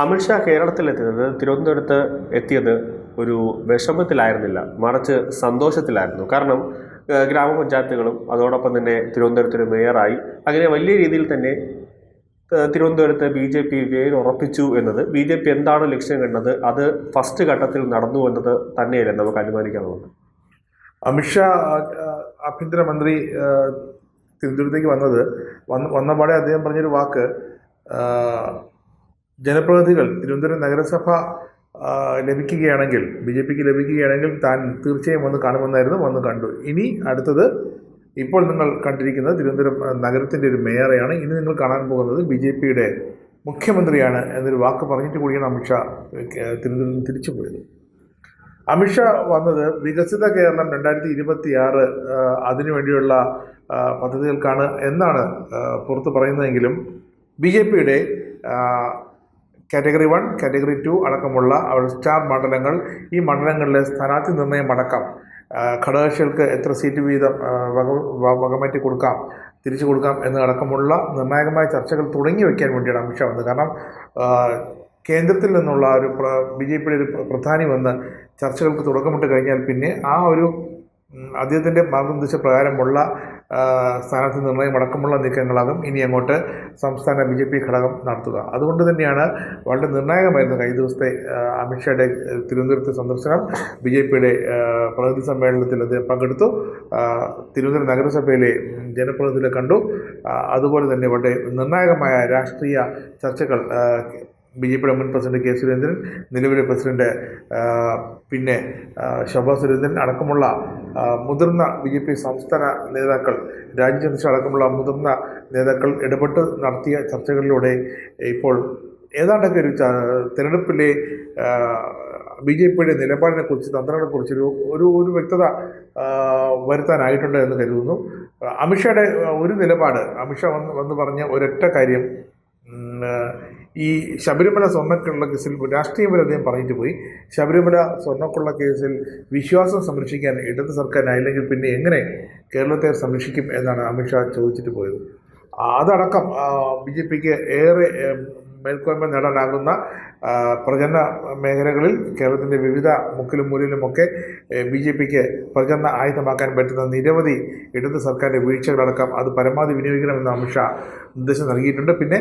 അമിത്ഷാ കേരളത്തിലെത്തിയത് തിരുവനന്തപുരത്ത് എത്തിയത് ഒരു വിഷമത്തിലായിരുന്നില്ല മറിച്ച് സന്തോഷത്തിലായിരുന്നു. കാരണം ഗ്രാമപഞ്ചായത്തുകളും അതോടൊപ്പം തന്നെ തിരുവനന്തപുരത്തൊരു മേയറായി. അങ്ങനെ വലിയ രീതിയിൽ തന്നെ തിരുവനന്തപുരത്ത് ബി ജെ പി വേര് ഉറപ്പിച്ചു എന്നത്. ബി ജെ പി എന്താണ് ലക്ഷ്യം കണ്ടത്? അത് ഫസ്റ്റ് ഘട്ടത്തിൽ നടന്നു എന്നത് തന്നെയല്ലേ നമുക്ക് അനുമാനിക്കാനുള്ളത്? അമിത്ഷാ ആഭ്യന്തരമന്ത്രി തിരുവനന്തപുരത്തേക്ക് വന്നത് വന്ന വന്നപാടെ അദ്ദേഹം പറഞ്ഞൊരു വാക്ക് ജനപ്രതിനിധികൾ തിരുവനന്തപുരം നഗരസഭ ലഭിക്കുകയാണെങ്കിൽ ബി ജെ പിക്ക് ലഭിക്കുകയാണെങ്കിൽ താൻ തീർച്ചയായും വന്ന് കാണുമെന്നായിരുന്നു വന്ന് കണ്ടു. ഇനി അടുത്തത് ഇപ്പോൾ നിങ്ങൾ കണ്ടിരിക്കുന്നത് തിരുവനന്തപുരം നഗരത്തിന്റെ ഒരു മേയറെയാണ്. ഇനി നിങ്ങൾ കാണാൻ പോകുന്നത് ബി ജെ പിയുടെ മുഖ്യമന്ത്രിയാണ് എന്നൊരു വാക്ക് പറഞ്ഞിട്ട് കൂടിയാണ് അമിത്ഷാ തിരുവനന്തപുരം തിരിച്ചു പോയത്. അമിത്ഷാ വന്നത് വികസിത കേരളം രണ്ടായിരത്തി ഇരുപത്തി ആറ് അതിനുവേണ്ടിയുള്ള പദ്ധതികൾക്കാണ് എന്നാണ് പുറത്ത് പറയുന്നതെങ്കിലും ബി ജെ പിയുടെ കാറ്റഗറി വൺ കാറ്റഗറി ടു അടക്കമുള്ള സ്റ്റാർ മണ്ഡലങ്ങൾ ഈ മണ്ഡലങ്ങളിലെ സ്ഥാനാർത്ഥി നിർണയം അടക്കം ഘടകകക്ഷികൾക്ക് എത്ര സീറ്റ് വീതം വകമാറ്റി കൊടുക്കാം തിരിച്ചു കൊടുക്കാം എന്നതടക്കമുള്ള നിർണായകമായ ചർച്ചകൾ തുടങ്ങി വയ്ക്കാൻ വേണ്ടിയാണ് അമിത്ഷാ വന്നത്. കാരണം കേന്ദ്രത്തിൽ നിന്നുള്ള ഒരു ബി ജെ പിയുടെ ഒരു പ്ര- പ്രധാനി വന്ന് ചർച്ചകൾക്ക് തുടക്കമിട്ട് കഴിഞ്ഞാൽ പിന്നെ ആ ഒരു അദ്ദേഹത്തിന്റെ മാർഗനിർദ്ദേശ പ്രകാരമുള്ള സ്ഥാനാർത്ഥി നിർണയം അടക്കമുള്ള നീക്കങ്ങളാകും ഇനി അങ്ങോട്ട് സംസ്ഥാന ബി ജെ പി ഘടകം നടത്തുക. അതുകൊണ്ട് തന്നെയാണ് വളരെ നിർണായകമായിരുന്നു കഴിഞ്ഞ ദിവസത്തെ അമിത്ഷായുടെ തിരുവനന്തപുരത്തെ സന്ദർശനം. ബി ജെ പിയുടെ പ്രതിനിധി സമ്മേളനത്തിൽ അദ്ദേഹം പങ്കെടുത്തു. തിരുവനന്തപുരം നഗരസഭയിലെ ജനപ്രതിനിധികളെ കണ്ടു. അതുപോലെ തന്നെ വളരെ നിർണായകമായ രാഷ്ട്രീയ ചർച്ചകൾ ബി ജെ പിയുടെ മുൻ പ്രസിഡന്റ് കെ സുരേന്ദ്രൻ നിലവിലെ പ്രസിഡന്റ് പിന്നെ ശോഭാ സുരേന്ദ്രൻ അടക്കമുള്ള മുതിർന്ന ബി ജെ പി സംസ്ഥാന നേതാക്കൾ രാജീവ് അടക്കമുള്ള മുതിർന്ന നേതാക്കൾ ഇടപെട്ട് നടത്തിയ ചർച്ചകളിലൂടെ ഇപ്പോൾ ഏതാണ്ടൊക്കെ ഒരു തിരഞ്ഞെടുപ്പിലെ ബി ജെ പിയുടെ നിലപാടിനെ കുറിച്ച് തന്ത്രങ്ങളെക്കുറിച്ചൊരു ഒരു ഒരു വ്യക്തത വരുത്താനായിട്ടുണ്ട് എന്ന് കരുതുന്നു. അമിത്ഷായുടെ ഒരു നിലപാട് അമിത്ഷാ വന്ന് വന്ന് പറഞ്ഞ ഒരൊറ്റ കാര്യം ഈ ശബരിമല സ്വർണക്കുള്ള കേസിൽ രാഷ്ട്രീയപരം അദ്ദേഹം പറഞ്ഞിട്ട് പോയി. ശബരിമല സ്വർണക്കുള്ള കേസിൽ വിശ്വാസം സംരക്ഷിക്കാൻ ഇടത് സർക്കാരിനായില്ലെങ്കിൽ പിന്നെ എങ്ങനെ കേരളത്തെ സംരക്ഷിക്കും എന്നാണ് അമിത്ഷാ ചോദിച്ചിട്ട് പോയത്. അതടക്കം ബി ജെ പിക്ക് ഏറെ മേൽക്കോയ്മ നേടാനാകുന്ന പ്രചരണ മേഖലകളിൽ കേരളത്തിന്റെ വിവിധ മുക്കിലും മൂലയിലുമൊക്കെ ബി ജെ പിക്ക് പ്രചരണ ആയുധമാക്കാൻ പറ്റുന്ന നിരവധി ഇടത് സർക്കാരിന്റെ വീഴ്ചകളടക്കം അത് പരമാവധി വിനിയോഗിക്കണമെന്ന് അമിത്ഷാ നിർദ്ദേശം നൽകിയിട്ടുണ്ട്. പിന്നെ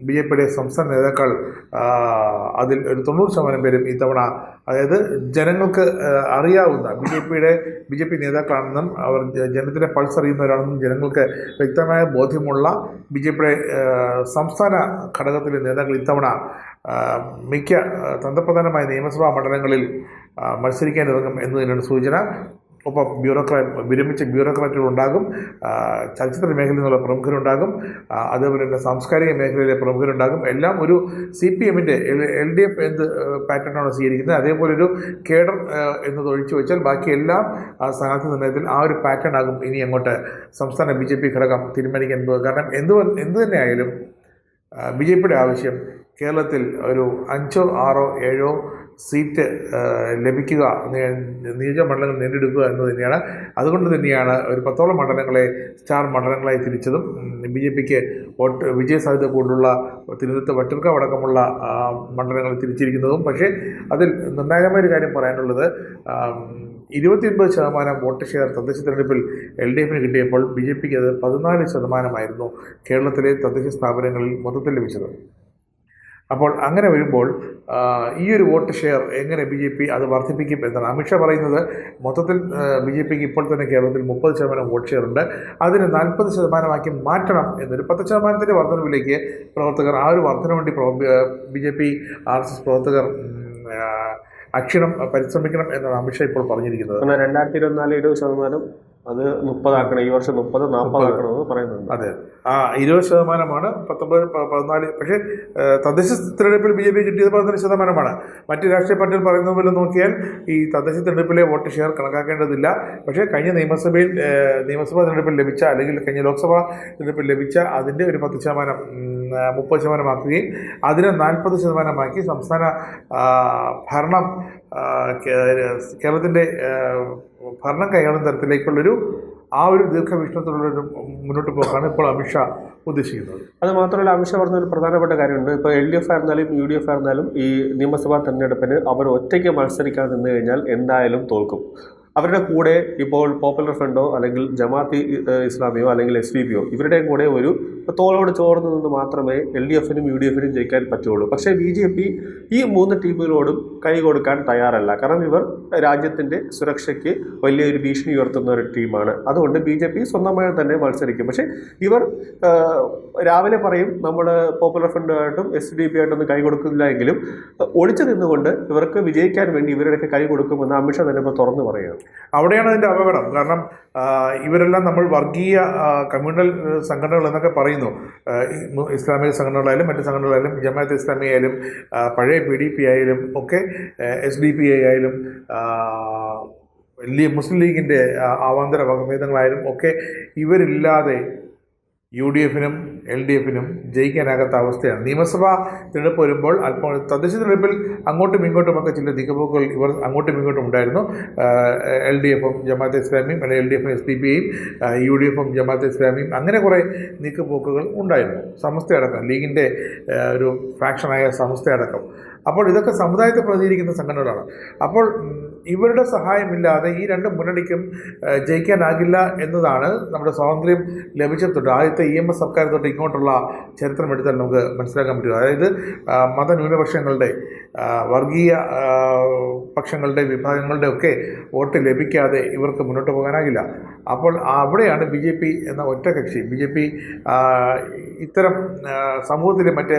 ബി ജെ പിയുടെ സംസ്ഥാന നേതാക്കൾ അതിൽ ഒരു തൊണ്ണൂറ് ശതമാനം പേരും ഇത്തവണ അതായത് ജനങ്ങൾക്ക് അറിയാവുന്ന ബി ജെ പിയുടെ ബി ജെ പി നേതാക്കളാണെന്നും അവർ ജനത്തിന്റെ പൾസ് അറിയുന്നവരാണെന്നും ജനങ്ങൾക്ക് വ്യക്തമായ ബോധ്യമുള്ള ബി ജെ പിയുടെ സംസ്ഥാന ഘടകത്തിലെ നേതാക്കൾ ഇത്തവണ മിക്ക തന്ത്രപ്രധാനമായ നിയമസഭാ മണ്ഡലങ്ങളിൽ മത്സരിക്കാനിറങ്ങും എന്നതിനാണ് സൂചന. ഒപ്പം ബ്യൂറോക്രാറ്റ് വിരമിച്ച ബ്യൂറോക്രാറ്റുകളുണ്ടാകും. ചലച്ചിത്ര മേഖലയിൽ നിന്നുള്ള പ്രമുഖരുണ്ടാകും അതേപോലെ തന്നെ സാംസ്കാരിക മേഖലയിലെ പ്രമുഖരുണ്ടാകും. എല്ലാം ഒരു സി പി എമ്മിന്റെ എൽ ഡി എഫ് എന്ത് പാറ്റേണാണ് സ്വീകരിക്കുന്നത്. അതേപോലെ ഒരു കേഡർ എന്നത് ഒഴിച്ചു വെച്ചാൽ ബാക്കി എല്ലാം സ്ഥാനാർത്ഥി നിർണയത്തിൽ ആ ഒരു പാറ്റേൺ ആകും ഇനി അങ്ങോട്ട് സംസ്ഥാന ബി ജെ പി ഘടകം തീരുമാനിക്കാൻ പോകുക. കാരണം എന്ത് എന്ത് തന്നെയായാലും ബി ജെ പിയുടെ ആവശ്യം കേരളത്തിൽ ഒരു അഞ്ചോ ആറോ ഏഴോ സീറ്റ് ലഭിക്കുക നിയോജക മണ്ഡലങ്ങൾ നേടിയെടുക്കുക എന്ന് തന്നെയാണ്. അതുകൊണ്ട് തന്നെയാണ് ഒരു പത്തോളം മണ്ഡലങ്ങളെ സ്റ്റാർ മണ്ഡലങ്ങളായി തിരിച്ചതും ബി ജെ പിക്ക് വോട്ട് വിജയസാധ്യത കൂടുതലുള്ള തിരുവനന്തപുരത്ത് വട്ടിയൂർക്കാവ് അടക്കമുള്ള മണ്ഡലങ്ങൾ തിരിച്ചിരിക്കുന്നതും. പക്ഷേ അതിൽ നിർണായകമായ ഒരു കാര്യം പറയാനുള്ളത് ഇരുപത്തിയൊൻപത് ശതമാനം വോട്ട് ഷെയർ തദ്ദേശ തെരഞ്ഞെടുപ്പിൽ എൽ ഡി എഫിന് കിട്ടിയപ്പോൾ ബി ജെ പിക്ക് അത് പതിനാല് ശതമാനമായിരുന്നു കേരളത്തിലെ തദ്ദേശ സ്ഥാപനങ്ങളിൽ മൊത്തത്തിൽ ലഭിച്ചത്. അപ്പോൾ അങ്ങനെ വരുമ്പോൾ ഈ ഒരു വോട്ട് ഷെയർ എങ്ങനെ ബി ജെ പി അത് വർദ്ധിപ്പിക്കും എന്നാണ്. അമിത്ഷാ പറയുന്നത് മൊത്തത്തിൽ ബി ജെ പിക്ക് ഇപ്പോൾ തന്നെ കേരളത്തിൽ മുപ്പത് ശതമാനം വോട്ട് ഷെയർ ഉണ്ട്. അതിന് നാൽപ്പത് ശതമാനമാക്കി മാറ്റണം എന്നൊരു പത്ത് ശതമാനത്തിന്റെ വർധനവിലേക്ക് പ്രവർത്തകർ ആ ഒരു വർധന വേണ്ടി B J P R S S പ്രവർത്തകർ അക്ഷരം പരിശ്രമിക്കണം എന്നാണ് അമിത്ഷാ ഇപ്പോൾ പറഞ്ഞിരിക്കുന്നത്. രണ്ടായിരത്തി ഇരുപത്തിനാല് ഇരുപത് ശതമാനം അത് മുപ്പതാക്കണം ഈ വർഷം മുപ്പത് നാൽപ്പതാക്കണമെന്ന് പറയുന്നുണ്ട്. അതെ. ആ ഇരുപത് ശതമാനമാണ്. പത്തൊമ്പത് പതിനാല് പക്ഷേ തദ്ദേശ തിരഞ്ഞെടുപ്പിൽ ബി ജെ പി കിട്ടിയത് പതിനാല് ശതമാനമാണ്. മറ്റ് രാഷ്ട്രീയ പാർട്ടികൾ പറയുന്ന പോലെ നോക്കിയാൽ ഈ തദ്ദേശ തിരഞ്ഞെടുപ്പിലെ വോട്ട് ഷെയർ കണക്കാക്കേണ്ടതില്ല. പക്ഷേ കഴിഞ്ഞ നിയമസഭയിൽ നിയമസഭാ തിരഞ്ഞെടുപ്പിൽ ലഭിച്ച അല്ലെങ്കിൽ കഴിഞ്ഞ ലോക്സഭാ തിരഞ്ഞെടുപ്പിൽ ലഭിച്ച അതിന്റെ ഒരു പത്ത് ശതമാനം മുപ്പത് ശതമാനമാക്കുകയും അതിനെ നാൽപ്പത് ശതമാനമാക്കി സംസ്ഥാന ഭരണം കേരളത്തിന്റെ ഭരണം കൈകാണുന്ന തരത്തിലേക്കുള്ളൊരു ആ ഒരു ദീർഘവീക്ഷണത്തിലുള്ളൊരു മുന്നോട്ട് പോക്കാണ് ഇപ്പോൾ അമിത്ഷാ ഉദ്ദേശിക്കുന്നത്. അത് മാത്രമല്ല അമിത്ഷാ പറഞ്ഞ ഒരു പ്രധാനപ്പെട്ട കാര്യമുണ്ട്. ഇപ്പോൾ എൽ ഡി എഫ് ആയിരുന്നാലും യു ഡി എഫ് ആയിരുന്നാലും ഈ നിയമസഭാ തെരഞ്ഞെടുപ്പിന് അവർ ഒറ്റയ്ക്ക് മത്സരിക്കാൻ നിന്ന് കഴിഞ്ഞാൽ എന്തായാലും തോൽക്കും. അവരുടെ കൂടെ ഇപ്പോൾ പോപ്പുലർ ഫ്രണ്ടോ അല്ലെങ്കിൽ ജമാഅത്ത് ഇസ്ലാമിയോ അല്ലെങ്കിൽ എസ് ഡി പിയോ ഇവരുടെയും കൂടെ ഒരു തോളോട് ചോർന്ന് നിന്ന് മാത്രമേ എൽ ഡി എഫിനും യു ഡി എഫിനും ജയിക്കാൻ പറ്റുള്ളൂ. പക്ഷേ ബി ജെ പി ഈ മൂന്ന് ടീമുകളോടും കൈ കൊടുക്കാൻ തയ്യാറല്ല. കാരണം ഇവർ രാജ്യത്തിന്റെ സുരക്ഷയ്ക്ക് വലിയൊരു ഭീഷണി ഉയർത്തുന്ന ഒരു ടീമാണ്. അതുകൊണ്ട് ബി ജെ പി സ്വന്തമായി തന്നെ മത്സരിക്കും. പക്ഷേ ഇവർ രാവിലെ പറയും നമ്മൾ പോപ്പുലർ ഫ്രണ്ടുമായിട്ടും എസ് ഡി പി ആയിട്ടൊന്നും കൈ കൊടുക്കുന്നില്ല എങ്കിലും ഒളിച്ചു നിന്നുകൊണ്ട് ഇവർക്ക് വിജയിക്കാൻ വേണ്ടി ഇവരുടെയൊക്കെ കൈ കൊടുക്കുമെന്ന് അമിത്ഷാ തന്നെ ഇപ്പോൾ തുറന്നു പറയുകയാണ്. അവിടെയാണ് അതിന്റെ അപകടം. കാരണം ഇവരെല്ലാം നമ്മൾ വർഗീയ കമ്മ്യൂണൽ സംഘടനകൾ എന്നൊക്കെ പറയുന്നു. ഇസ്ലാമിക സംഘടനകളായാലും മറ്റ് സംഘടനകളായാലും ജമാഅത്ത് ഇസ്ലാമി ആയാലും പഴയ പി ഡി പി ആയാലും ഒക്കെ എസ് ഡി പി ഐ ആയാലും മുസ്ലിം ലീഗിന്റെ ആവാന്തര വകഭേദങ്ങളായാലും ഒക്കെ ഇവരില്ലാതെ യു ഡി എഫിനും എൽ ഡി എഫിനും ജയിക്കാനാകാത്ത അവസ്ഥയാണ്. നിയമസഭാ തിരഞ്ഞെടുപ്പ് വരുമ്പോൾ അല്പം തദ്ദേശ തിരഞ്ഞെടുപ്പിൽ അങ്ങോട്ടും ഇങ്ങോട്ടുമൊക്കെ ചില ദിക്കപോക്കുകൾ ഇവർ അങ്ങോട്ടും ഇങ്ങോട്ടും ഉണ്ടായിരുന്നു. എൽ ഡി എഫും ജമാഅത്ത് ഇസ്ലാമിയും അല്ലെങ്കിൽ എൽ ഡി എഫും എസ് ഡി പിയും യു ഡി എഫും ജമാഅത്ത് ഇസ്ലാമിയും അങ്ങനെ കുറേ നീക്കുപോക്കുകൾ ഉണ്ടായിരുന്നു. സമസ്തയടക്കം ലീഗിന്റെ ഒരു ഫാക്ഷനായ സമസ്തയടക്കം അപ്പോൾ ഇതൊക്കെ സമുദായത്തെ പ്രതിനിധീകരിക്കുന്ന സംഘടനകളാണ്. അപ്പോൾ ഇവരുടെ സഹായമില്ലാതെ ഈ രണ്ട് മുന്നണിക്കും ജയിക്കാനാകില്ല എന്നതാണ് നമ്മുടെ സ്വാതന്ത്ര്യം ലഭിച്ച തൊട്ട് ആദ്യത്തെ ഇ എം എസ് സർക്കാർ തൊട്ട് ഇങ്ങോട്ടുള്ള ചരിത്രം എടുത്താൽ നമുക്ക് മനസ്സിലാക്കാൻ പറ്റും. അതായത് മതന്യൂനപക്ഷങ്ങളുടെ വർഗീയ പക്ഷങ്ങളുടെ വിഭാഗങ്ങളുടെ ഒക്കെ വോട്ട് ലഭിക്കാതെ ഇവർക്ക് മുന്നോട്ട് പോകാനാകില്ല. അപ്പോൾ അവിടെയാണ് ബി ജെ പി എന്ന ഒറ്റ കക്ഷി. ബി ജെ പി ഇത്തരം സമൂഹത്തിലെ മറ്റ്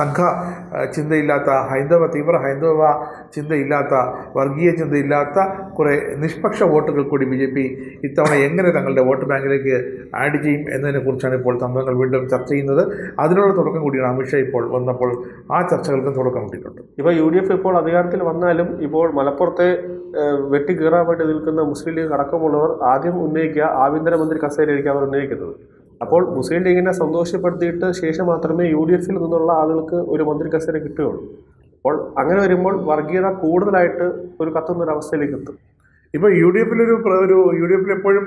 സംഘ ചിന്തയില്ലാത്ത ഹൈന്ദവ തീവ്ര ഹൈന്ദവ ചിന്തയില്ലാത്ത വർഗീയ ചിന്തയില്ലാത്ത കുറേ നിഷ്പക്ഷ വോട്ടുകൾ കൂടി ബി ജെ പി ഇത്തവണ എങ്ങനെ തങ്ങളുടെ വോട്ട് ബാങ്കിലേക്ക് ആഡ് ചെയ്യും എന്നതിനെക്കുറിച്ചാണ് ഇപ്പോൾ തന്ത്രങ്ങൾ വീണ്ടും ചർച്ച ചെയ്യുന്നത്. അതിനുള്ള തുടക്കം കൂടിയാണ് അമിത്ഷാ ഇപ്പോൾ വന്നപ്പോൾ ആ ചർച്ചകൾക്കും തുടക്കം കിട്ടിയിട്ടുണ്ട്. ഇപ്പോൾ യു ഡി എഫ് ഇപ്പോൾ അധികാരത്തിൽ വന്നാലും ഇപ്പോൾ മലപ്പുറത്തെ വെട്ടിക്കീറാൻ വേണ്ടി നിൽക്കുന്ന മുസ്ലിം ലീഗ് അടക്കമുള്ളവർ ആദ്യം ഉന്നയിക്കുക ആഭ്യന്തരമന്ത്രി കസേരയായിരിക്കും അവർ ഉന്നയിക്കുന്നത്. അപ്പോൾ മുസ്ലിം ലീഗിനെ സന്തോഷപ്പെടുത്തിയിട്ട് ശേഷം മാത്രമേ യു ഡി എഫിൽ നിന്നുള്ള ആളുകൾക്ക് ഒരു മന്ത്രി കസേര കിട്ടുകയുള്ളൂ. അപ്പോൾ അങ്ങനെ വരുമ്പോൾ വർഗീയത കൂടുതലായിട്ട് ഒരു കത്തുന്ന ഒരു അവസ്ഥയിലേക്ക് എത്തും. ഇപ്പോൾ യു ഡി എഫിലൊരു ഒരു യു ഡി എഫിൽ എപ്പോഴും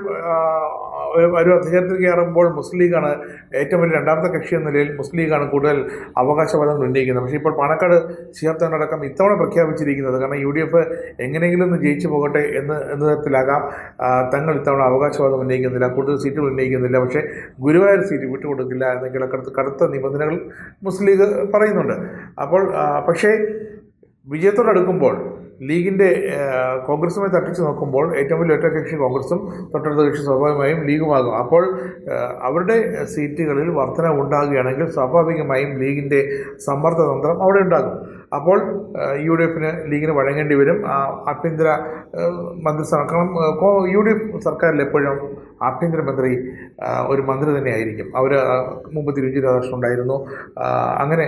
ഒരു- അധികാരത്തിൽ കയറുമ്പോൾ മുസ്ലിം ലീഗാണ് ഏറ്റവും വലിയ രണ്ടാമത്തെ കക്ഷി എന്ന നിലയിൽ മുസ്ലിം ലീഗാണ് കൂടുതൽ അവകാശവാദങ്ങൾ ഉന്നയിക്കുന്നത്. പക്ഷേ ഇപ്പോൾ പാണക്കാട് സിയാർത്തനടക്കം ഇത്തവണ പ്രഖ്യാപിച്ചിരിക്കുന്നത് കാരണം യു ഡി എഫ് എങ്ങനെയെങ്കിലും ഒന്ന് ജയിച്ചു പോകട്ടെ എന്ന് എന്ന തരത്തിലാകാം തങ്ങൾ ഇത്തവണ അവകാശവാദം ഉന്നയിക്കുന്നില്ല കൂടുതൽ സീറ്റുകൾ ഉന്നയിക്കുന്നില്ല. പക്ഷേ ഗുരുവായൂർ സീറ്റ് വിട്ടുകൊടുക്കില്ല എന്നൊക്കെയുള്ള കടുത്ത കടുത്ത നിബന്ധനകൾ മുസ്ലിം ലീഗ് പറയുന്നുണ്ട്. അപ്പോൾ പക്ഷേ പക്ഷേ വിജയത്തോടടുക്കുമ്പോൾ ലീഗിന്റെ കോൺഗ്രസുമായി തട്ടിച്ച് നോക്കുമ്പോൾ ഏറ്റവും വലിയ ഒറ്റ കക്ഷി കോൺഗ്രസും തൊട്ടടുത്ത കക്ഷി സ്വാഭാവികമായും ലീഗുമാകും. അപ്പോൾ അവരുടെ സീറ്റുകളിൽ വർധന ഉണ്ടാകുകയാണെങ്കിൽ സ്വാഭാവികമായും ലീഗിന്റെ സമ്മർദ്ദതന്ത്രം അവിടെ ഉണ്ടാകും. അപ്പോൾ യു ഡി എഫിന് ലീഗിന് വഴങ്ങേണ്ടി വരും. ആഭ്യന്തര മന്ത്രിസഭ കാരണം യു ഡി എഫ് സർക്കാരിൽ എപ്പോഴും ആഭ്യന്തരമന്ത്രി ഒരു മന്ത്രി തന്നെയായിരിക്കും. അവർ മുമ്പ് തിരുവഞ്ചി രാധാകൃഷ്ണൻ ഉണ്ടായിരുന്നു. അങ്ങനെ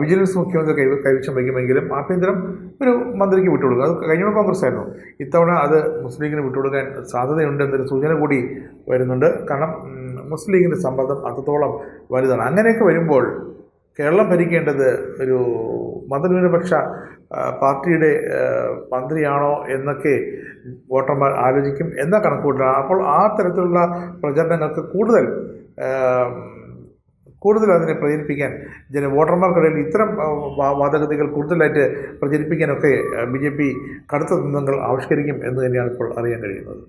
വിജിലൻസ് മുഖ്യമന്ത്രി കൈ കൈവശം വയ്ക്കുമെങ്കിലും ആഭ്യന്തരം ഒരു മന്ത്രിക്ക് വിട്ടുകൊടുക്കും അത് കഴിഞ്ഞ കോൺഗ്രസ് ആയിരുന്നു. ഇത്തവണ അത് മുസ്ലിം ലീഗിന് വിട്ടുകൊടുക്കാൻ സാധ്യതയുണ്ടെന്നൊരു സൂചന കൂടി വരുന്നുണ്ട്. കാരണം മുസ്ലിം ലീഗിന്റെ സമ്മർദ്ദം അത്രത്തോളം വലുതാണ്. അങ്ങനെയൊക്കെ വരുമ്പോൾ കേരളം ഭരിക്കേണ്ടത് ഒരു മതന്യൂനപക്ഷ പാർട്ടിയുടെ മന്ത്രിയാണോ എന്നൊക്കെ വോട്ടർമാർ ആലോചിക്കും എന്ന കണക്കുകൂട്ടലാണ്. അപ്പോൾ ആ തരത്തിലുള്ള പ്രചരണങ്ങൾക്ക് കൂടുതൽ കൂടുതൽ അതിനെ പ്രചരിപ്പിക്കാൻ ജന വോട്ടർമാർക്കിടയിൽ ഇത്തരം വാദഗതികൾ കൂടുതലായിട്ട് പ്രചരിപ്പിക്കാനൊക്കെ ബി ജെ പി കടുത്ത തന്ത്രങ്ങൾ ആവിഷ്കരിക്കും എന്ന് തന്നെയാണ് ഇപ്പോൾ അറിയാൻ കഴിയുന്നത്.